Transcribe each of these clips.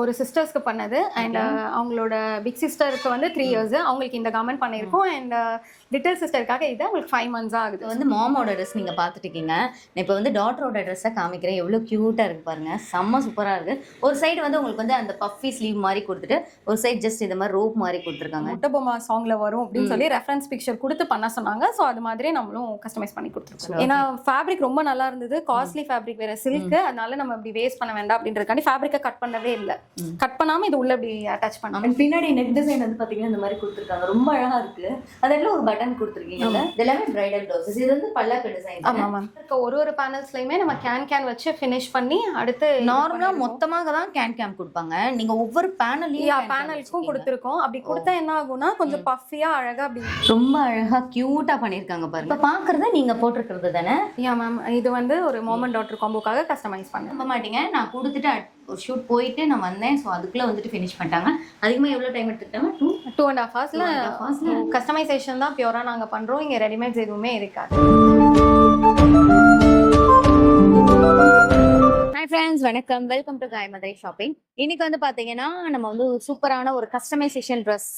ஒரு சிஸ்டர்ஸ்க்கு பண்ணது. அண்ட் அவங்களோட பிக் சிஸ்டருக்கு வந்து த்ரீ இயர்ஸ் அவங்களுக்கு இந்த கவர்மெண்ட் பண்ணியிருக்கோம். அண்ட் லிட்டில் சிஸ்டருக்காக இது அவங்களுக்கு ஃபைவ் மந்த்ஸ் ஆகுது. வந்து மாமோட ட்ரெஸ் நீங்க பார்த்துட்டு இருக்கீங்க நான் இப்போ வந்து டாட்டரோட ட்ரெஸ்ஸை காமிக்கிறேன். எவ்வளோ க்யூட்டா இருக்கு பாருங்க. செம்ம சூப்பரா இருக்கு. ஒரு சைடு வந்து உங்களுக்கு வந்து அந்த பஃபி ஸ்லீவ் மாதிரி கொடுத்துட்டு ஒரு சைடு ஜஸ்ட் இந்த மாதிரி ரோப் மாதிரி கொடுத்துருக்காங்க. முட்டபொம்மா சாங்ல வரும் அப்படின்னு சொல்லி ரெஃபரன்ஸ் பிக்சர் கொடுத்து பண்ண சொன்னாங்க. ஸோ அது மாதிரியே நம்மளும் கஸ்டமைஸ் பண்ணி கொடுத்துருக்கோம். ஏன்னா ஃபேப்ரிக் ரொம்ப நல்லா இருந்தது. காஸ்ட்லி ஃபேப்ரிக் வேற சில்க் அதனால நம்ம இப்படி வேஸ்ட் பண்ண வேண்டாம் அப்படின்றதுக்காண்டி ஃபேப்ரிக்கை கட் பண்ணவே இல்லை. கட் பண்ணாம இது உள்ள இப்படி அட்டாச் பண்ணோம் பின்னாடி நெக் டிசைன் வந்து பாத்தீங்கன்னா இந்த மாதிரி கொடுத்துருக்காங்க. ரொம்ப அழகா இருக்கு. அதில் ஒரு பட்டன் கொடுத்துருக்கீங்கல்ல. இது எல்லாமே பிரைடல் ப்ளவுசஸ் இது வந்து பல்லாக்கு டிசைன் ஆமா மேம் இருக்க. ஒரு ஒரு பேனல்ஸ்லயுமே நம்ம கேன் கேன் வச்சு ஃபினிஷ் பண்ணி அடுத்து நார்மலா மொத்தமாக தான் கேன் கேம் கொடுப்பாங்க. நீங்க ஒவ்வொரு பேனல்லையும் பேனல்ஸ்க்கும் கொடுத்துருக்கோம். அப்படி கொடுத்தா என்ன ஆகும்னா கொஞ்சம் பஃபியா அழகா அப்படி ரொம்ப அழகா கியூட்டா பண்ணிருக்காங்க பாருங்க. இப்ப பாக்குறத நீங்க போட்டிருக்கிறது தானே? யா மேம் இது வந்து ஒரு மோமன் டாட்டர் காம்போக்காக கஸ்டமைஸ் நம்ப மாட்டீங்க. நான் கொடுத்துட்டு ஷூட் போயிட்டு நான் வந்தேன். ஸோ அதுக்குள்ள வந்துட்டு ஃபினிஷ் பண்ணிட்டாங்க. அதிகமா எவ்வளவு டைம் எடுத்துக்கிட்டாங்க? டூ டூ அண்ட் ஹாஃப் ஹவர்ஸ்ல? கஸ்டமைசேஷன் தான் பியூரா நாங்க பண்றோம். இங்க ரெடிமேட்ஸ் எதுவுமே இருக்காது. ஹாய் ஃப்ரெண்ட்ஸ் வணக்கம். வெல்கம் டு காய் மதுரை ஷாப்பிங் இன்னைக்கு வந்து பாத்தீங்கன்னா நம்ம வந்து சூப்பரான ஒரு கஸ்டமைசேஷன் ட்ரெஸ்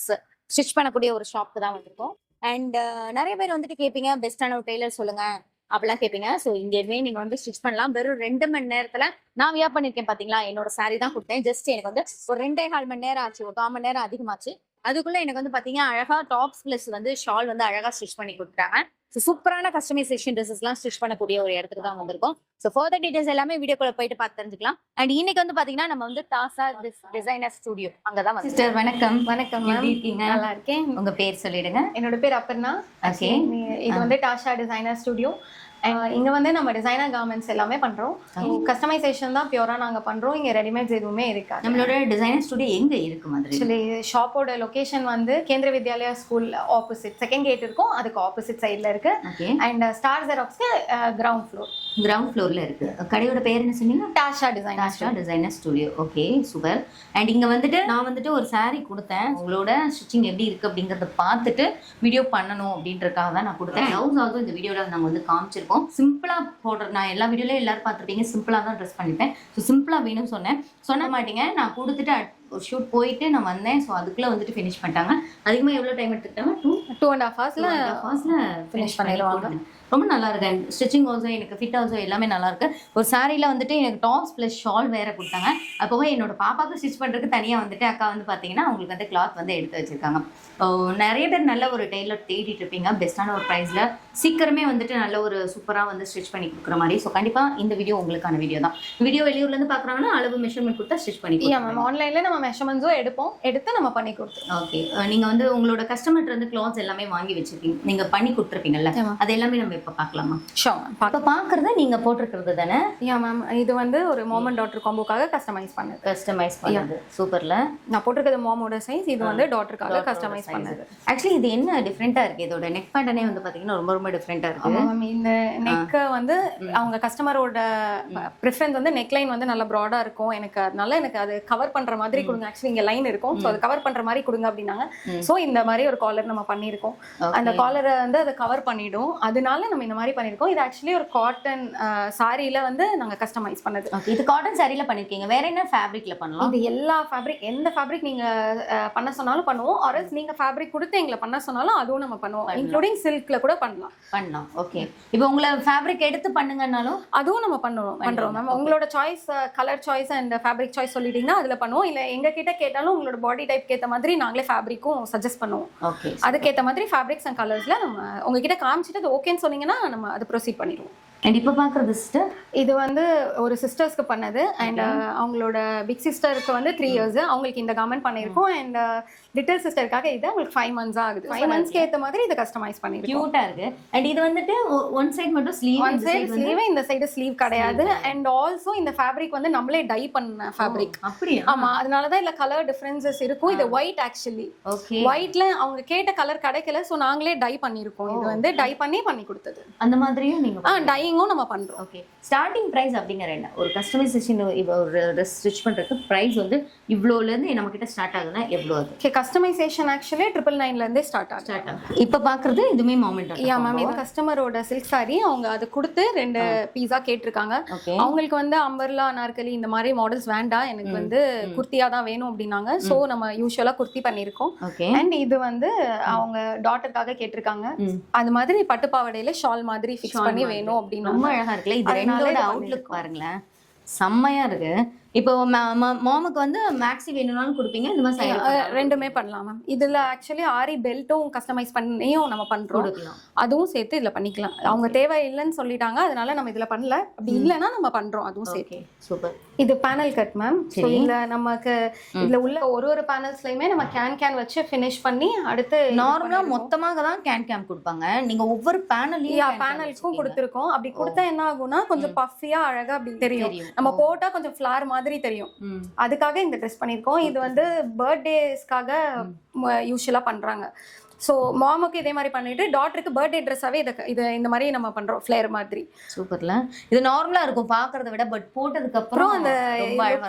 ஸ்டிச் பண்ணக்கூடிய ஒரு ஷாப்க்கு தான் வந்திருக்கோம். அண்ட் நிறைய பேர் வந்துட்டு கேட்பீங்க பெஸ்டான ஒரு டெய்லர் சொல்லுங்க. அப்படிலாம் கேட்பீங்க ஸோ இங்கேயுமே நீங்க வந்து ஸ்டிச் பண்ணலாம். வெறும் ரெண்டு மணி நேரத்துல நான் வியா பண்ணிருக்கேன் பாத்தீங்களா? என்னோட சாரி தான் கொடுத்தேன். ஜஸ்ட் எனக்கு வந்து ஒரு ரெண்டே கால் மணி நேரம் ஆச்சு ஒரு கால் மணி நேரம் அதிகமாச்சு. அதுக்குள்ள எனக்கு வந்து பாத்தீங்கன்னா அழகா டாப்ஸ் பிளஸ் வந்து ஷால் வந்து அழகா ஸ்டிச் பண்ணி கொடுத்துட்டாங்க ஸோ சூப்பரான கஸ்டமைசேஷன் ட்ரெஸ்ஸஸ்லாம் ஸ்டிச் பண்ணக்கூடிய ஒரு இடத்துக்கு தான் வந்திருக்கோம். ஸோ ஃபர்தர் டீடைல்ஸ் எல்லாமே வீடியோக்குள்ள போயிட்டு பார்த்து தெரிஞ்சுக்கலாம். அண்ட் இன்னைக்கு வந்து பாத்தீங்கன்னா நம்ம வந்து தாசா டிசைனர் ஸ்டுடியோ அங்கதான் வந்து சிஸ்டர் வணக்கம். வணக்கம் இருக்கீங்க? நல்லா இருக்கேன். உங்க பேர் சொல்லிடுங்க. என்னோட பேர் அப்பர்ணா. ஓகே இது வந்து டாஷா டிசைனர் ஸ்டுடியோ இங்க வந்து நம்ம டிசைனர் கார்மெண்ட்ஸ் எல்லாமே பண்றோம். கஸ்டமைசேஷன் தான் பியூரா நாங்க பண்றோம். இங்க ரெடிமேட்ஸ் எதுவுமே இருக்காது. நம்மளோட டிசைனர் ஸ்டுடியோ எங்க இருக்கு மதுரை? ஆக்சுவலி ஷாப்போட லொகேஷன் வந்து Kendriya Vidyalaya school opposite second gate இருக்கும். அதுக்கு ஆப்போசிட் சைடுல இருக்கு. அண்ட் ஸ்டார் ஜெராக்ஸ்க்கு கிரவுண்ட் ஃப்ளோர் கிரவுண்ட் ஃப்ளோர்ல இருக்கு. கடையோட பேர் என்ன சொன்னீங்க? Dasha designer Dasha designer studio okay super and இங்க வந்துட்டு நான் வந்துட்டு ஒரு saree கொடுத்தேன். உங்களோட ஸ்டிச்சிங் எப்படி இருக்கு அப்படிங்கறத பார்த்துட்டு வீடியோ பண்ணணும் அப்படின்றதுக்காக தான் நான் கொடுத்தேன். பிளவுஸ் ஆகும் இந்த வீடியோல நாங்க வந்து காமிச்சிருக்கோம். சிம்பிளா போடுற நான் எல்லா வீடியோலயும் எல்லாரும் பார்த்துருப்பீங்க. சிம்பிளா தான் ட்ரெஸ் பண்ணிப்பேன். ஸோ சிம்பிளா வேணும்னு சொன்னேன். சொன்ன மாட்டீங்க நான் கொடுத்துட்டு ஒரு ஷூட் போயிட்டு நான் வந்தேன். ஸோ அதுக்குள்ள வந்துட்டு ஃபினிஷ் பண்ணிட்டாங்க. அதிகமா எவ்வளவு டைம் எடுத்துக்கிட்டாங்க? டூ டூ அண்ட் ஹாஃப் ஹவர்ஸ்ல ஃபினிஷ் பண்ணிடுவாங்க. ரொம்ப நல்லா இருக்கு. அண்ட் ஸ்டிச்சிங் ஆல்சோ எனக்கு ஃபிட் ஆல்சோ எல்லாமே நல்லா இருக்கு. ஒரு சாரியில வந்துட்டு எனக்கு டாப்ஸ் ப்ளஸ் ஷால் வேற கொடுத்தாங்க. அப்போவே என்னோட பாப்பாவுக்கு ஸ்டிச் பண்றதுக்கு தனியா வந்துட்டு அக்கா வந்து பாத்தீங்கன்னா அவங்களுக்கு வந்து கிளாத் வந்து எடுத்து வச்சிருக்காங்க. நிறைய பேர் நல்ல ஒரு டெய்லர் தேடிட்டு இருப்பீங்க. பெஸ்ட்டான ஒரு ப்ரைஸ்ல சீக்கிரமே வந்துட்டு நல்ல ஒரு சூப்பரா வந்து ஸ்டிச் பண்ணி கொடுக்குற மாதிரி. ஸோ கண்டிப்பா இந்த வீடியோ உங்களுக்கான வீடியோ தான். வீடியோ வெளியூர்ல இருந்து பாக்குறாங்கன்னா அளவு மெஷர்மெண்ட் கொடுத்தா ஸ்டிச் பண்ணி மேம் ஆன்லைன்ல நம்ம மெஷர்மெண்ட்ஸும் எடுப்போம். எடுத்து நம்ம பண்ணி கொடுத்துருவோம். ஓகே நீங்க வந்து உங்களோட கஸ்டமர் வந்து கிளாத்ஸ் எல்லாமே வாங்கி வச்சிருக்கீங்க. நீங்க பண்ணி கொடுத்துருப்பீங்கல்ல. அது எல்லாமே நம்ம இப்ப பார்க்கலாமா? ஷோ இப்ப பாக்குறத நீங்க போட்டிருக்கிறது தானே? யா மேம் இது வந்து ஒரு மோமன் டாட்டர் காம்போக்காக கஸ்டமைஸ் பண்ணது. கஸ்டமைஸ் பண்ணது. சூப்பர்ல. நான் போட்டிருக்கிறது மோமோட சைஸ் இது வந்து டாட்டருக்காக கஸ்டமைஸ் பண்ணது. ஆக்சுவலி இது என்ன டிஃப்ரெண்டா இருக்கு? இதோட நெக் பேட்டர்னே வந்து பாத்தீங்கன்னா ரொம்ப ரொம்ப டிஃப்ரெண்டா இருக்கு. மேம் இந்த நெக்கை வந்து அவங்க கஸ்டமரோட ப்ரிஃபரன்ஸ் வந்து நெக் லைன் வந்து நல்லா ப்ராடா இருக்கும். எனக்கு அதனால எனக்கு அது கவர் பண்ற மாதிரி கொடுங்க. ஆக்சுவலி இங்க லைன் இருக்கும். ஸோ அது கவர் பண்ற மாதிரி கொடுங்க அப்படின்னாங்க. ஸோ இந்த மாதிரி ஒரு காலர் நம்ம பண்ணியிருக்கோம். அந்த காலரை வந்து அதை கவர் பண்ணிடும். அதனால நம்ம இந்த மாதிரி பண்ணியிருக்கோம். இது ஆக்சுவலி ஒரு காட்டன் சாரியில வந்து நாங்க கஸ்டமைஸ் பண்ணது. இது காட்டன் சாரில பண்ணிருக்கீங்க. வேற என்ன ஃபேப்ரிக்ல பண்ணலாம்? இது எல்லா ஃபேப்ரிக் எந்த ஃபேப்ரிக் நீங்க பண்ண சொன்னாலும் பண்ணுவோம். ஆர்எல்ஸ் நீங்க ஃபேப்ரிக் கொடுத்து எங்களை பண்ண சொன்னாலும் அதுவும் நம்ம பண்ணுவோம். இன்க்ளூடிங் சில்க்ல கூட பண்ணலாம். பண்ணலாம். ஓகே இப்போ உங்களை ஃபேப்ரிக் எடுத்து பண்ணுங்கன்னாலும்? அதுவும் நம்ம பண்ணுவோம். பண்றோம் மேம் உங்களோட choice colour choice and fabric choice சொல்லிட்டீங்கன்னா அதுல பண்ணுவோம். இல்ல எங்க கிட்ட கேட்டாலும் உங்களோட பாடி டைப் ஏத்த மாதிரி நாங்களே ஃபேப்ரிக்கும் சஜஸ்ட் பண்ணுவோம். ஓகே அதுக்கேத்த மாதிரி ஃபேப்ரிக்ஸ் அண்ட் கலர்ஸ்ல நம்ம உங்ககிட்ட காமிச்சிட்டு அது ஓகேன்னு சொன்னீங்கன்னா நம்ம அது ப்ரொசீட் பண்ணிடுவோம். அண்ட் இப்போ பாக்குறது சிஸ்டர் இது வந்து ஒரு சிஸ்டர்ஸ்க்கு பண்ணது. அண்ட் அவங்களோட பிக் சிஸ்டருக்கு வந்து த்ரீ இயர்ஸ் அவங்களுக்கு இந்த கவர்மெண்ட் பண்ணியிருக்கோம். அண்ட் லிட்டில் சிஸ்டருக்காக இது அவங்களுக்கு ஃபைவ் மந்த்ஸ் ஆகுது. ஃபைவ் மந்த்ஸ்க்கு ஏத்த மாதிரி இதை கஸ்டமைஸ் பண்ணிருக்கோம் கியூட்டா இருக்கு. அண்ட் இது வந்துட்டு ஒன் சைடு மட்டும் ஸ்லீவ் ஒன் சைடு ஸ்லீவ் இந்த சைடு ஸ்லீவ் கிடையாது. அண்ட் ஆல்சோ இந்த ஃபேப்ரிக் வந்து நம்மளே டை பண்ண ஃபேப்ரிக் அப்படியா? ஆமா. அதனால தான் இதுல கலர் டிஃபரன்சஸ் இருக்கும். இது ஒயிட் ஆக்சுவலி ஓகே ஒயிட்ல அவங்க கேட்ட கலர் கிடைக்கல. சோ நாங்களே டை பண்ணிருக்கோம் இது வந்து டை பண்ணி பண்ணி கொடுத்தது. அந்த மாதிரியும் நீங்க ஆ டையிங்கும் நம்ம பண்றோம். ஓகே ஸ்டார்டிங் பிரைஸ் அப்படிங்கிற என்ன? ஒரு கஸ்டமைசேஷன் ஒரு ட்ரெஸ் ஸ்டிச் பண்றதுக்கு பிரைஸ் வந்து இவ்வளோல இருந்து நம்ம கிட்ட ஸ்டார்ட் ஆகுதுன்னா எவ்வளோ அது? ஓகே கஸ்டமைசேஷன் ஆக்சுவலி ட்ரிபிள் நைன்ல இருந்தே ஸ்டார்ட் ஆகும் இப்ப பாக்குறது இதுமே மாமெண்ட் யா மேம் இது கஸ்டமரோட சில்க் சாரி அவங்க அது கொடுத்து ரெண்டு பீஸா கேட்டிருக்காங்க. அவங்களுக்கு வந்து அம்பர்லா அனார்கலி இந்த மாதிரி மாடல்ஸ் வேண்டாம். எனக்கு வந்து குர்த்தியா தான் வேணும் அப்படின்னாங்க. சோ நம்ம யூஸ்வலா குர்த்தி பண்ணியிருக்கோம். அண்ட் இது வந்து அவங்க டாட்டருக்காக கேட்டிருக்காங்க. அது மாதிரி பட்டு பாவாடையில ஷால் மாதிரி ஃபிக்ஸ் பண்ணி வேணும் அப்படின்னா ரொம்ப அழகா இருக்குல்ல? இது ரெண்டோட அவுட்லுக் பாருங்களேன். செம்மையா இருக்கு. இப்போ மாமுக்கு வந்து மேக்ஸி வேணும்னாலும் கொடுப்பீங்க இந்த மாதிரி ரெண்டுமே பண்ணலாம் மேம் இதுல ஆக்சுவலி ஆரி பெல்ட்டும் கஸ்டமைஸ் பண்ணியும் நம்ம பண்றோம். கொடுக்கலாம். அதுவும் சேர்த்து இதுல பண்ணிக்கலாம். அவங்க தேவை இல்லைன்னு சொல்லிட்டாங்க அதனால நம்ம இதுல பண்ணல. அப்படி இல்லைன்னா நம்ம பண்றோம் அதுவும் சேர்த்து. சூப்பர். இது பேனல் கட் மேம் ஸோ. இதுல நமக்கு இதுல உள்ள ஒரு ஒரு பேனல்ஸ்லயுமே நம்ம கேன் கேன் வச்சு ஃபினிஷ் பண்ணி அடுத்து நார்மலா மொத்தமாக தான் கேன் கேம் கொடுப்பாங்க. நீங்க ஒவ்வொரு யா பேனல்லையும் பேனல்ஸ்க்கும் கொடுத்துருக்கோம். அப்படி கொடுத்தா என்ன ஆகும்னா கொஞ்சம் பஃபியா அழகா அப்படி தெரியும். நம்ம போட்டா கொஞ்சம் ஃபிளார் மாதிரி தெரியும். ம். அதுக்காக இந்த ட்ரெஸ் பண்ணியிருக்கோம். இது வந்து பர்த்டேஸ்க்காக யூஸ்வலா பண்றாங்க. ஸோ மாமுக்கு இதே மாதிரி பண்ணிட்டு டாட்டருக்கு பர்த்டே ட்ரெஸ்ஸாவே இதை இது இந்த மாதிரி நம்ம பண்றோம் ஃபிளேர் மாதிரி. சூப்பர்ல. இது நார்மலா இருக்கும் பாக்குறத விட பட் போட்டதுக்கு அப்புறம் அந்த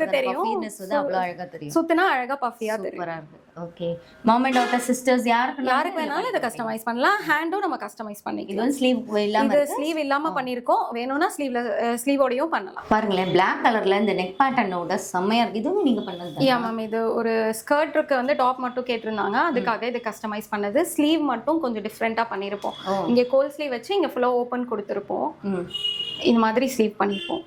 தெரியும். தெரியும் வந்து அவ்வளவு அழகா தெரியும். சுத்தினா அழகா பஃபியா தெரியும். Okay mom and daughter sisters யாருக்கு யாருக்கு வேணாலும் இதை கஸ்டமைஸ் பண்ணலாம். ஹேண்டும் நம்ம கஸ்டமைஸ் பண்ணிக்கலாம். ஸ்லீவ் இல்லாம இது இருக்கு? ஸ்லீவ் இல்லாம பண்ணிருக்கோம். வேணும்னா ஸ்லீவ்ல ஸ்லீவோடையும் பண்ணலாம். பாருங்களேன் பிளாக் கலர்ல இந்த நெக் பேட்டர்னோட செம்மையா இருக்கு. இதுவும் நீங்க பண்ணது யா மேம் இது ஒரு ஸ்கர்ட்டுக்கு வந்து டாப் மட்டும் கேட்டிருந்தாங்க. அதுக்காக இது கஸ்டமைஸ் பண்ணது. ஸ்லீவ் மட்டும் கொஞ்சம் டிஃப்ரெண்டா பண்ணிருப்போம். இங்க கோல் ஸ்லீவ் வச்சு இங்க ஃபுல்லா ஓபன் கொடுத்துருப்போம். இந்த மாதிரி ஸ்லீவ் பண்ணிருப்போம்.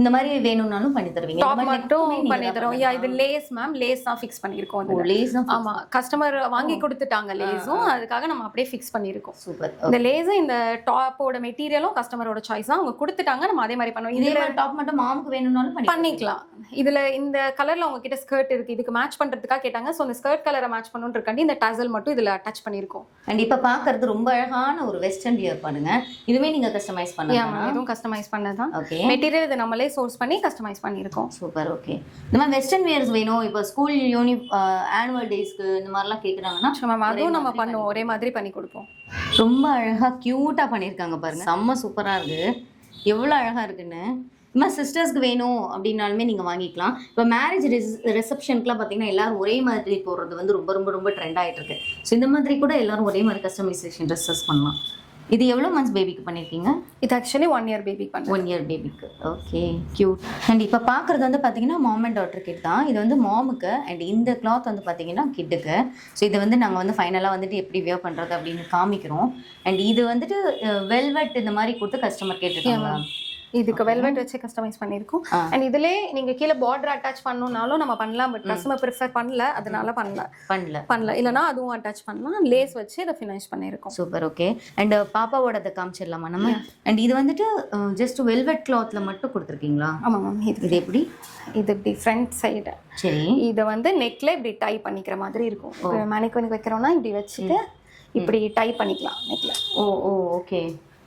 இந்த மாதிரி வேணும்னாலும் பண்ணி தருவீங்க. டாப் மட்டும் பண்ணி தரோம் யா இது லேஸ் மேம் லேஸ் தான் ஃபிக்ஸ் பண்ணிருக்கோம் இதுல. லேஸ் ஆமா. கஸ்டமர் வாங்கி கொடுத்துட்டாங்க லேஸும் அதுக்காக நம்ம அப்படியே ஃபிக்ஸ் பண்ணிருக்கோம் சூப்பர் இந்த லேஸும் இந்த டாப்போட மெட்டீரியலும் கஸ்டமரோட சாய்ஸ் தான். அவங்க கொடுத்துட்டாங்க நம்ம அதே மாதிரி பண்ணுவோம். இதே இதுல டாப் மட்டும் மாமுக்கு வேணும்னாலும் பண்ணி பண்ணிக்கலாம். இதுல இந்த கலர்ல அவங்க கிட்ட ஸ்கர்ட் இருக்கு. இதுக்கு மேட்ச் பண்றதுக்காக கேட்டாங்க. சோ இந்த ஸ்கர்ட் கலரை மேட்ச் பண்ணணுன்றக்காண்டி இந்த டசல் மட்டும் இதுல அட்டாச் பண்ணிருக்கோம் அண்ட் இப்ப பாக்குறது ரொம்ப அழகான ஒரு வெஸ்டர்ன் வியர் பாருங்க. இதுவுமே நீங்க கஸ்டமைஸ் மேம் இதுவும் கஸ்டமைஸ் பண்ணதான். மெட்டீரியல் இதை நம்மளே சோர்ஸ் பண்ணி கஸ்டமைஸ் பண்ணிருக்கோம் சூப்பர் ஓகே இந்த மாதிரி வெஸ்டர்ன் வியர்ஸ் வேணும். இப்போ ஸ்கூல் யூனி ஆனுவல் டேஸ்க்கு இந்த மாதிரிலாம் கேக்குறாங்கன்னா மேம் அதுவும் நம்ம பண்ணுவோம். ஒரே மாதிரி பண்ணி கொடுப்போம். ரொம்ப அழகா கியூட்டா பண்ணியிருக்காங்க பாருங்க. செம்ம சூப்பரா இருக்கு. எவ்வளவு அழகா இருக்குன்னு. இந்த மாதிரி சிஸ்டர்ஸ்க்கு வேணும் அப்படின்னாலுமே நீங்க வாங்கிக்கலாம். இப்போ மேரேஜ் ரிசப்ஷனுக்குலாம் பார்த்தீங்கன்னா எல்லாரும் ஒரே மாதிரி போடுறது வந்து ரொம்ப ரொம்ப ரொம்ப ட்ரெண்ட் ஆயிட்டு இருக்கு. ஸோ இந்த மாதிரி கூட எல்லாரும் ஒரே மாதிரி கஸ்டமைசேஷன் ட்ரெஸ்ஸஸ் பண்ணலாம். இது எவ்வளோ மந்த்ஸ் பேபிக்கு பண்ணியிருக்கீங்க இது ஆக்சுவலி ஒன் இயர் பேபி பண்ண ஒன் இயர் பேபிக்கு ஓகே கியூட் அண்ட் இப்போ பார்க்குறது வந்து பார்த்தீங்கன்னா மாம் அண்ட் டாட்டர் கிட் தான். இது வந்து மாமுக்கு அண்ட் இந்த கிளாத் வந்து பார்த்தீங்கன்னா கிட்டுக்கு ஸோ இது வந்து நாங்கள் வந்து ஃபைனலாக வந்துட்டு எப்படி வியர் பண்ணுறது அப்படின்னு காமிக்கிறோம். அண்ட் இது வந்துட்டு வெல்வெட் இந்த மாதிரி கொடுத்து கஸ்டமர் கேட்டுருக்காங்க இதுக்கு வெல்வெட் வச்சு கஸ்டமைஸ் பண்ணிருக்கோம் ஆ. அண்ட் இதுலயே நீங்க கீழே பார்டர் அட்டாச் பண்ணணும்னாலும் நம்ம பண்ணலாம் பட் கஸ்டமர் ப்ரிஃபர் பண்ணல அதனால பண்ணல. பண்ணல. பண்ணல. இல்லனா அதுவும் அட்டாச் பண்ணலாம் லேஸ் வச்சு இதை ஃபினிஷ் பண்ணிருக்கோம் சூப்பர் ஓகே அண்ட் பாப்பாவோடதை காமிச்சிடலாமா நம்ம? அண்ட் இது வந்துட்டு ஜஸ்ட் வெல்வெட் கிளாத்ல மட்டும் கொடுத்துருக்கீங்களா? ஆமா மேம் இது இது எப்படி? இது இப்படி ஃப்ரண்ட் சைடு சரி. இதை வந்து நெக்ல இப்படி டை பண்ணிக்கிற மாதிரி இருக்கும். மேனிக்வனிக் வைக்கிறோம்னா இப்படி வச்சுட்டு இப்படி டை பண்ணிக்கலாம் நெக்ல ஓ ஓ ஓகே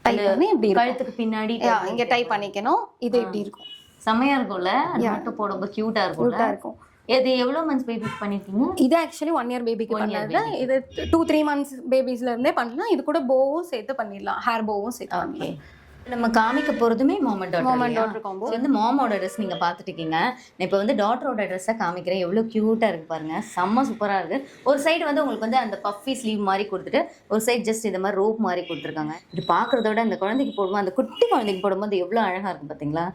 டை பண்ணி இப்படி இருக்கும். கழுத்துக்கு பின்னாடி இங்க டை பண்ணிக்கணும். இது இப்படி இருக்கும். செம்மையா இருக்கும்ல? மட்டும் போடும்போது கியூட்டா இருக்கும்ல? குட்டா இருக்கும். இது எவ்வளவு மந்த்ஸ் பேபிக்கு பண்ணிருக்கீங்க? இது ஆக்சுவலி ஒன் இயர் பேபிக்கு பண்ணது. இது டூ த்ரீ மந்த்ஸ் பேபிஸ்ல இருந்தே பண்ணலாம். இது கூட போவும் சேர்த்து பண்ணிடலாம். ஹேர் போவும் சேர்த்து ஓகே பண்ணலாம் நம்ம காமிக்க போறதுமே மாமன் டாட்டர் combo. வந்து மாமோட ட்ரெஸ் நீங்க பாத்துட்டு இருக்கீங்க நான் இப்போ வந்து டாட்டரோட ட்ரெஸ்ஸை காமிக்கிறேன். எவ்வளவு கியூட்டா இருக்கு பாருங்க. செம்ம சூப்பரா இருக்கு. ஒரு சைடு வந்து உங்களுக்கு வந்து அந்த பஃபி ஸ்லீவ் மாதிரி கொடுத்துட்டு ஒரு சைடு ஜஸ்ட் இந்த மாதிரி ரோப் மாதிரி கொடுத்துருக்காங்க. இது பாக்குறத விட அந்த குழந்தைக்கு போடும்போது அந்த குட்டி குழந்தைக்கு போடும்போது எவ்வளவு அழகா இருக்கு பாத்தீங்களா?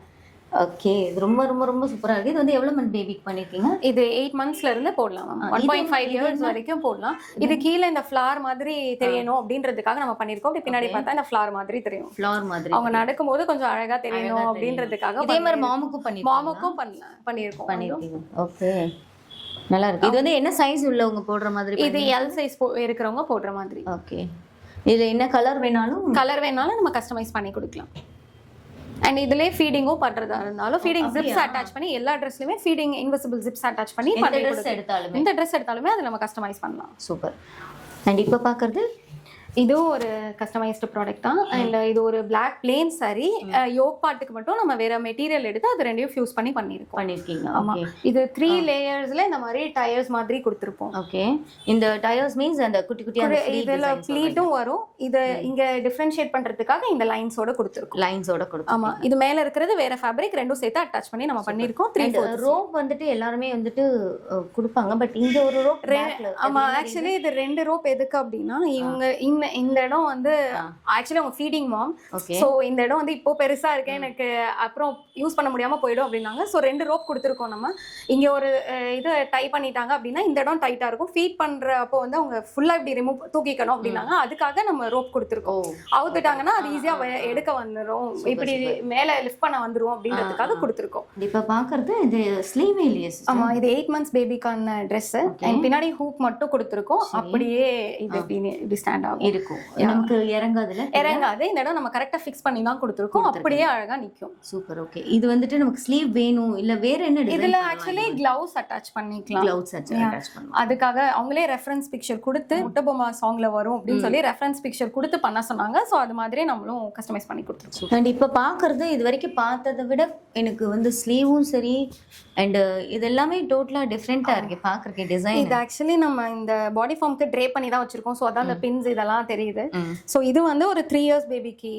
ஓகே இது ரொம்ப ரொம்ப ரொம்ப சூப்பரா இருக்கு. இது வந்து எவ்வளவு மந்த் பேபிக்கு பண்ணிருக்கீங்க? இது எயிட் மந்த்ஸ்ல இருந்து போடலாம் ஒன் பாயிண்ட் ஃபைவ் இயர்ஸ்? வரைக்கும் போடலாம். இது கீழே இந்த ஃபிளார் மாதிரி தெரியணும் அப்படின்றதுக்காக நம்ம பண்ணிருக்கோம். இப்படி பின்னாடி பார்த்தா இந்த ஃபிளார் மாதிரி தெரியும். ஃப்ளவர் மாதிரி அவங்க நடக்கும்போது கொஞ்சம் அழகா தெரியணும் அப்படின்றதுக்காக இதே மாதிரி மாமுக்கும் பண்ணி மாமுக்கும் பண்ணலாம் பண்ணிருக்கோம். பண்ணிருக்கீங்க. ஓகே நல்லா இருக்கு. இது வந்து என்ன சைஸ் உள்ளவங்க போடுற மாதிரி இது எல் சைஸ் இருக்கிறவங்க போடுற மாதிரி. ஓகே இதுல என்ன கலர் வேணாலும் கலர் வேணாலும் நம்ம கஸ்டமைஸ் பண்ணி கொடுக்கலாம். அண்ட் இதுலயே ஃபீடிங்கும் பண்றதா இருந்தாலும் ஃபீடிங் ஜிப்ஸ் அட்டாச் பண்ணி எல்லா ட்ரெஸ்லயுமே ஃபீடிங் இன்விசிபிள் ஜிப்ஸ் அட்டாச் பண்ணி ட்ரெஸ். எடுத்தாலுமே. எந்த ட்ரெஸ் எடுத்தாலுமே அதை நம்ம கஸ்டமைஸ் பண்ணலாம். சூப்பர். அண்ட் இப்போ பார்க்கறது இதுவும் ஒரு கஸ்டமைஸ்டு ப்ராடக்ட் தான். அண்ட் இது ஒரு பிளாக் பிளேன் saree. யோக் பாட்டுக்கு மட்டும் நம்ம வேற மெட்டீரியல் எடுத்து அது ரெண்டையும் ஃபியூஸ் பண்ணி பண்ணியிருக்கோம். பண்ணிருக்கீங்க ஆமா. ஓகே. இது த்ரீ லேயர்ஸ்ல இந்த மாதிரி டயர்ஸ் மாதிரி கொடுத்துருப்போம். ஓகே. இந்த டயர்ஸ் மீன்ஸ் அந்த குட்டி குட்டி அந்த இதுல ப்ளீட்டும் வரும். இது இங்க டிஃபரன்ஷியேட் பண்றதுக்காக இந்த லைன்ஸோட கொடுத்துருக்கோம். லைன்ஸோட கொடுத்து ஆமா. இது மேல இருக்கிறது வேற ஃபேப்ரிக் ரெண்டும் சேர்த்து அட்டாச் பண்ணி நம்ம பண்ணிருக்கோம் த்ரீ ரோப் வந்துட்டு எல்லாருமே வந்துட்டு கொடுப்பாங்க. பட் இங்க ஒரு ரோப் ஆமா. ஆக்சுவலி இது? ரெண்டு ரோப் எதுக்கு அப்படின்னா இவங்க இந்த இந்த இடம் வந்து. ஆக்சுவலி அவங்க ஃபீடிங் மாம் சோ இந்த இடம் வந்து இப்போ பெருசா இருக்கு. எனக்கு அப்புறம் யூஸ் பண்ண முடியாம போயிடும் அப்படின்னாங்க. சோ ரெண்டு ரோப் கொடுத்துருக்கோம் நம்ம. இங்க ஒரு இது டை பண்ணிட்டாங்க அப்படின்னா இந்த இடம் டைட்டா இருக்கும். ஃபீட் பண்ற அப்போ வந்து அவங்க ஃபுல்லா இப்படி ரிமூவ் தூக்கிக்கணும் அப்படின்னாங்க. அதுக்காக நம்ம ரோப் கொடுத்துருக்கோம். அவுத்துட்டாங்கன்னா அது ஈஸியா எடுக்க வந்துரும். இப்படி மேல லிஃப்ட் பண்ண வந்துரும் அப்படின்றதுக்காக கொடுத்துருக்கோம். இப்ப பாக்குறது இது ஸ்லீவ்? ஆமா இது எயிட் மந்த்ஸ் பேபிக்கான ட்ரெஸ் பின்னாடி ஹூக் மட்டும் கொடுத்துருக்கோம். அப்படியே இது இப்படி ஸ்டாண்ட் ஆகும். இருக்கும். நமக்கு இறங்காதுல? இறங்காது. இந்த இடம் நம்ம கரெக்டா ஃபிக்ஸ் பண்ணி தான் கொடுத்துருக்கோம். அப்படியே அழகா நிக்கும். சூப்பர் ஓகே இது வந்துட்டு நமக்கு ஸ்லீவ் வேணும் இல்ல வேற என்ன இதுல ஆக்சுவலி கிளவுஸ் அட்டாச் பண்ணிக்கலாம். கிளவுஸ் அட்டாச் பண்ணுவோம் அதுக்காக அவங்களே ரெஃபரன்ஸ் பிக்சர் கொடுத்து முட்டபொம்மா சாங்ல வரும் அப்படின்னு சொல்லி ரெஃபரன்ஸ் பிக்சர் கொடுத்து பண்ண சொன்னாங்க. சோ அது மாதிரி நம்மளும் கஸ்டமைஸ் பண்ணி கொடுத்துருக்கோம். அண்ட் இப்போ பார்க்கறது இது வரைக்கும் பார்த்ததை விட எனக்கு வந்து ஸ்லீவும் சரி அண்ட் இது எல்லாமே டோட்டலா டிஃப்ரெண்டா இருக்கு. பார்க்கறதுக்கு டிசைன் இது ஆக்சுவலி நம்ம இந்த பாடி ஃபார்ம்க்கு ட்ரே பண்ணி தான் வச்சிருக்கோம். ஸோ அதான் அந்த பின்ஸ் இதெல்லாம் தெரியுது. ஸோ இது வந்து ஒரு த்ரீ இயர்ஸ் பேபிக்கு.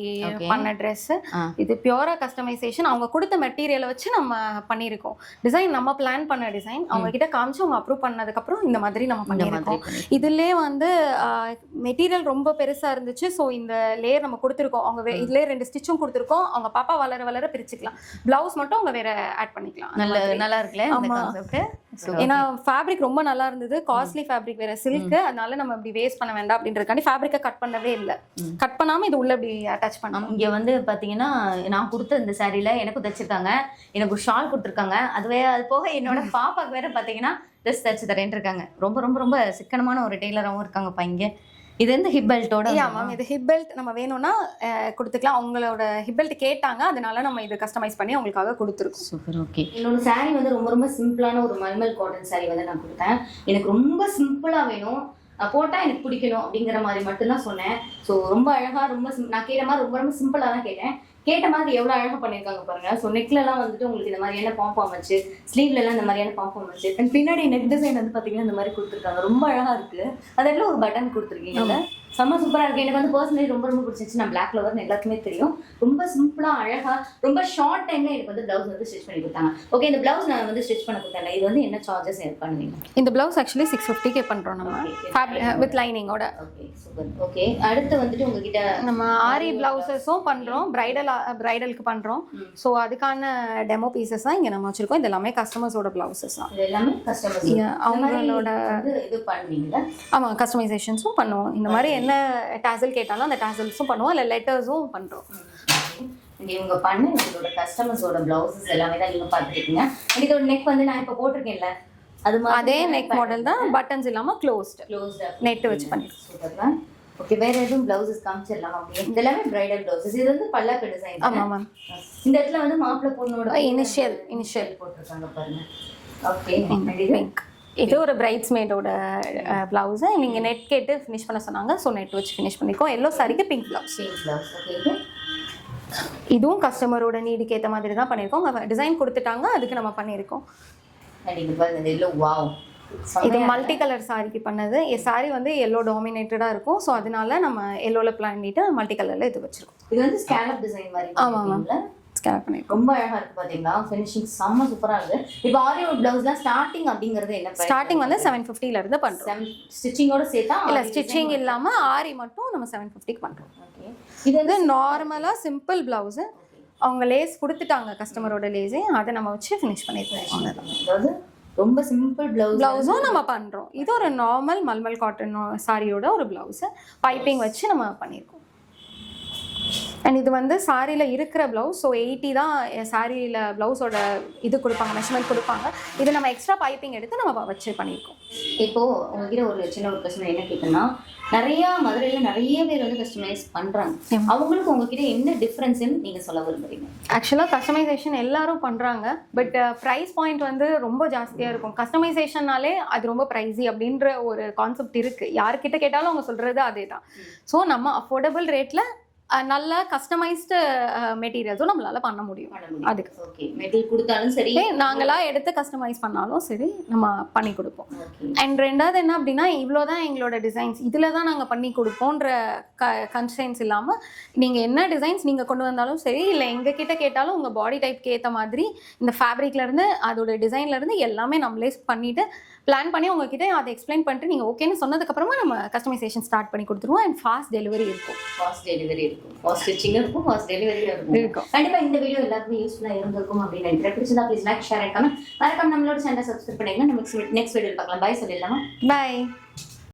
பண்ண ட்ரெஸ் ஆ. இது பியூரா கஸ்டமைசேஷன் அவங்க கொடுத்த மெட்டீரியலை வச்சு நம்ம பண்ணியிருக்கோம். டிசைன் நம்ம பிளான் பண்ண டிசைன் அவங்க கிட்ட காமிச்சு அவங்க அப்ரூவ் பண்ணதுக்கப்புறம் இந்த மாதிரி நம்ம பண்ணியிருக்கோம். இதுலயே வந்து மெட்டீரியல் ரொம்ப பெருசா இருந்துச்சு. ஸோ இந்த லேயர் நம்ம கொடுத்துருக்கோம். அவங்க இதுலயே ரெண்டு ஸ்டிச்சும் கொடுத்துருக்கோம். அவங்க பாப்பா வளர வளர பிரிச்சுக்கலாம். பிளவுஸ் மட்டும் அவங்க வேற ஆட் பண்ணிக்கலாம். அந்த நல்ல. நல்லா இருக்குல்ல. கான்செப்ட் ஏன்னா ஃபேப்ரிக் ரொம்ப நல்லா இருந்தது. காஸ்ட்லி ஃபேப்ரிக் வேற சில்க் அதனால நம்ம இப்படி வேஸ்ட் பண்ண வேண்டாம் அப்படின்றதுக்காண்டி ஃபேப்ரிக்கை கட் பண்ணவே இல்லை. கட் பண்ணாம இது உள்ள இப்படி அட்டாச் பண்ணோம் இங்க வந்து பாத்தீங்கன்னா நான் கொடுத்த இந்த சாரில எனக்கும் தச்சிருக்காங்க. எனக்கு ஷால் கொடுத்துருக்காங்க. அதுவே அது போக என்னோட பாப்பாக்கு வேற பாத்தீங்கன்னா ட்ரெஸ் தச்சு தரேன் இருக்காங்க. ரொம்ப ரொம்ப ரொம்ப சிக்கனமான ஒரு டெய்லராகவும் இருக்காங்கப்பா இங்க. இது வந்து ஹிப் பெல்ட்டோட மேம் இது ஹிப் பெல்ட் நம்ம வேணும்னா கொடுத்துக்கலாம். அவங்களோட ஹிப் பெல்ட் கேட்டாங்க அதனால நம்ம இது கஸ்டமைஸ் பண்ணி அவங்களுக்காக கொடுத்துருக்கோம். சூப்பர் ஓகே என்னோட saree வந்து ரொம்ப ரொம்ப சிம்பிளான ஒரு மல்மல் காட்டன் saree வந்து நான் கொடுத்தேன். எனக்கு ரொம்ப சிம்பிளா வேணும். அஹ் போட்டா எனக்கு பிடிக்கணும் அப்படிங்கிற மாதிரி மட்டும்தான் சொன்னேன். ஸோ ரொம்ப அழகா ரொம்ப நான் கேட்ட மாதிரி ரொம்ப ரொம்ப சிம்பிளா தான் கேட்டேன். கேட்ட மாதிரி எவ்வளவு அழகா பண்ணிருக்காங்க பாருங்க. ஸோ நெக்ல எல்லாம் வந்துட்டு உங்களுக்கு இந்த மாதிரியான பாம்பாம் வச்சு ஸ்லீவ்ல எல்லாம் இந்த மாதிரியான பாம்பாம் வச்சு அண்ட் பின்னாடி நெக் டிசைன் வந்து பாத்தீங்கன்னா இந்த மாதிரி கொடுத்துருக்காங்க. ரொம்ப அழகா இருக்கு. அதில் ஒரு பட்டன் கொடுத்துருக்கீங்க செம்ம சூப்பரா இருக்கு. எனக்கு வந்து பர்சனலி ரொம்ப ரொம்ப பிடிச்சிச்சு நான் பிளாக் லவர்னு எல்லாத்துக்குமே தெரியும். ரொம்ப சிம்பிளா அழகா ரொம்ப ஷார்ட் டைம்ல எனக்கு வந்து பிளவுஸ் வந்து ஸ்டிச் பண்ணி கொடுத்தாங்க. ஓகே இந்த பிளவுஸ் நான் வந்து ஸ்டிச் பண்ண கொடுத்தேன் இது வந்து என்ன சார்ஜஸ் பண்ணுவீங்க இந்த பிளவுஸ் ஆக்சுவலி சிக்ஸ் ஃபிஃப்டிக்கே பண்றோம் நம்ம. Okay. வித் லைனிங்கோட ஓகே சூப்பர் ஓகே அடுத்து வந்துட்டு உங்ககிட்ட நம்ம ஆரி பிளவுசஸும் பண்றோம். பிரைடல் பிரைடலுக்கு பண்றோம். ம். ஸோ அதுக்கான டெமோ பீசஸ் தான் இங்க நம்ம வச்சிருக்கோம். இது எல்லாமே கஸ்டமர்ஸோட பிளவுசஸ் தான். எல்லாமே கஸ்டமர்ஸ் அவங்களோட இது பண்ணுவீங்களா? ஆமா கஸ்டமைசேஷன்ஸும் பண்ணுவோம். இந்த மாதிரி என்ன டேசல் கேட்டாலும் அந்த டேசல்ஸும் பண்ணுவோம் இல்லை லெட்டர்ஸும் பண்றோம். இங்க இவங்க பண்ண இதோட கஸ்டமர்ஸோட பிளவுசஸ் எல்லாமே தான் நீங்க பார்த்துருக்கீங்க. இதோட நெக் வந்து நான் இப்போ போட்டிருக்கேன்ல அது அதே நெக் மாடல் தான் பட்டன்ஸ் இல்லாம க்ளோஸ்ட் க்ளோஸ்ட் நெட் வச்சு பண்ணிருக்கோம் சூப்பர் ஓகே வேற எதுவும் பிளவுசஸ் காமிச்சிடலாம்? அப்படியே இது எல்லாமே பிரைடல் பிளவுசஸ் இது வந்து பல்லாக்கு டிசைன் ஆமா மேம் இந்த இடத்துல வந்து மாப்பிள்ளை பொண்ணோட initial, initial. போட்டிருக்காங்க பாருங்க. ஓகே பிங்க் இது ஒரு பிரைட்ஸ் மேடோட பிளவுஸ் நீங்க நெட் கேட்டு ஃபினிஷ் பண்ண சொன்னாங்க. ஸோ நெட் வச்சு ஃபினிஷ் பண்ணிருக்கோம். எல்லோ சாரிக்கு பிங்க் பிளவுஸ் இதுவும் கஸ்டமரோட நீடுக்கு ஏற்ற மாதிரி தான் பண்ணியிருக்கோம் அவங்க டிசைன் கொடுத்துட்டாங்க. அதுக்கு நம்ம பண்ணியிருக்கோம் இது மல்டி கலர் சாரிக்கு பண்ணது. சாரி வந்து எல்லோ டாமினேட்டடாக இருக்கும். ஸோ அதனால நம்ம எல்லோவில் பண்ணிட்டு மல்டி கலரில் இது வச்சிருக்கோம். இது வந்து ஸ்கேலப் டிசைன் மாதிரி ஆமா, ஆமா. ஸ்கேன் பண்ணியிருக்கோம் ரொம்ப அழகா இருக்கு பாத்தீங்களா? ஃபினிஷிங் செம்ம சூப்பரா இருக்கு. இப்போ ஆரியோ பிளவுஸ்லாம் ஸ்டார்டிங் அப்படிங்கிறது என்ன ஸ்டார்டிங் வந்து செவன் ஃபிஃப்டியில் இருந்து பண்ணுறோம் ஸ்டிச்சிங்கோட சேர்த்தா இல்லை ஸ்டிச்சிங் இல்லாமல் ஆரி மட்டும் நம்ம செவன் ஃபிஃப்டிக்கு பண்ணுறோம் ஓகே இது வந்து இது நார்மலாக சிம்பிள் ப்ளவுஸு அவங்க லேஸ் கொடுத்துட்டாங்க கஸ்டமரோட லேஸே அதை நம்ம வச்சு ஃபினிஷ் பண்ணியிருக்கோம் அவ்வளோதான் அதாவது ரொம்ப சிம்பிள் பிளவுஸ் ப்ளவுஸும் நம்ம பண்ணுறோம் இது ஒரு நார்மல் மல்மல் காட்டன் சாரியோட ஒரு ப்ளவுஸு பைப்பிங் வச்சு நம்ம பண்ணியிருக்கோம் அண்ட் இது வந்து சாரியில் இருக்கிற ப்ளவுஸ் ஸோ எயிட்டி தான் சாரியில் ப்ளவுஸோட இது கொடுப்பாங்க மெஷர்மெண்ட் கொடுப்பாங்க. இது நம்ம எக்ஸ்ட்ரா பைப்பிங் எடுத்து நம்ம வச்சு பண்ணியிருக்கோம் இப்போ உங்ககிட்ட ஒரு சின்ன ஒரு கஸ்டமர் என்ன கேட்குன்னா நிறைய மதுரையில நிறைய பேர் வந்து கஸ்டமைஸ் பண்றாங்க. ஆமா. அவங்களுக்கு உங்ககிட்ட என்ன டிஃபரன்ஸ்னு நீங்க சொல்ல விரும்புறீங்க? ஆக்சுவலாக கஸ்டமைசேஷன் எல்லாரும் பண்ணுறாங்க பட் ப்ரைஸ் பாயிண்ட் வந்து ரொம்ப ஜாஸ்தியாக இருக்கும். கஸ்டமைசேஷன்னாலே அது ரொம்ப ப்ரைஸி அப்படின்ற ஒரு கான்செப்ட் இருக்குது யார்கிட்ட கேட்டாலும் அவங்க சொல்கிறது அதே தான் ஸோ நம்ம அஃபோர்டபுள் ரேட்டில் நல்ல கஸ்டமைஸ்டு மெட்டீரியல்ஸும் நம்மளால பண்ண முடியும். அதுக்கு. ஓகே மெட்டீரியல் கொடுத்தாலும் சரி. நாங்களா எடுத்து கஸ்டமைஸ் பண்ணாலும் சரி நம்ம பண்ணி கொடுப்போம். அண்ட் ரெண்டாவது என்ன அப்படின்னா இவ்வளோ தான் எங்களோட டிசைன்ஸ் இதில் தான் நாங்கள் பண்ணி கொடுப்போன்ற க கன்ஸ்டன்ஸ் இல்லாமல் நீங்கள் என்ன டிசைன்ஸ் நீங்கள் கொண்டு வந்தாலும் சரி இல்லை எங்ககிட்ட கேட்டாலும் உங்கள் பாடி டைப்க்கு ஏற்ற மாதிரி இந்த ஃபேப்ரிக்லேருந்து அதோட டிசைன்லேருந்து எல்லாமே நம்மளே பண்ணிவிட்டு பிளான் பண்ணி உங்ககிட்ட அதை எக்ஸ்பிளைன் பண்ணிட்டு நீங்கள் ஓகேன்னு சொன்னதுக்கப்புறமா நம்ம கஸ்டமைசேஷன் ஸ்டார்ட் பண்ணி கொடுத்துருவோம். அண்ட் ஃபாஸ்ட் டெலிவரி இருக்கும். ஃபாஸ்ட் டெலிவரி இருக்கும். ஃபாஸ்ட் ஸ்டிச்சிங் இருக்கும் ஃபாஸ்ட் டெலிவரி இருக்கும். இருக்கும். கண்டிப்பா இந்த வீடியோ எல்லாருக்கும் யூஸ்ஃபுல்லா இருந்திருக்கும் அப்படின்னு நினைக்கிறேன். பிடிச்சதா ப்ளீஸ் லைக் ஷேர் கமெண்ட் மறக்காம நம்மளோட சேனல் சப்ஸ்கிரைப் பண்ணிங்கன்னா நம்ம நெக்ஸ்ட் வீடியோ பார்க்கலாம். பாய் சொல்லிடலாமா? பாய்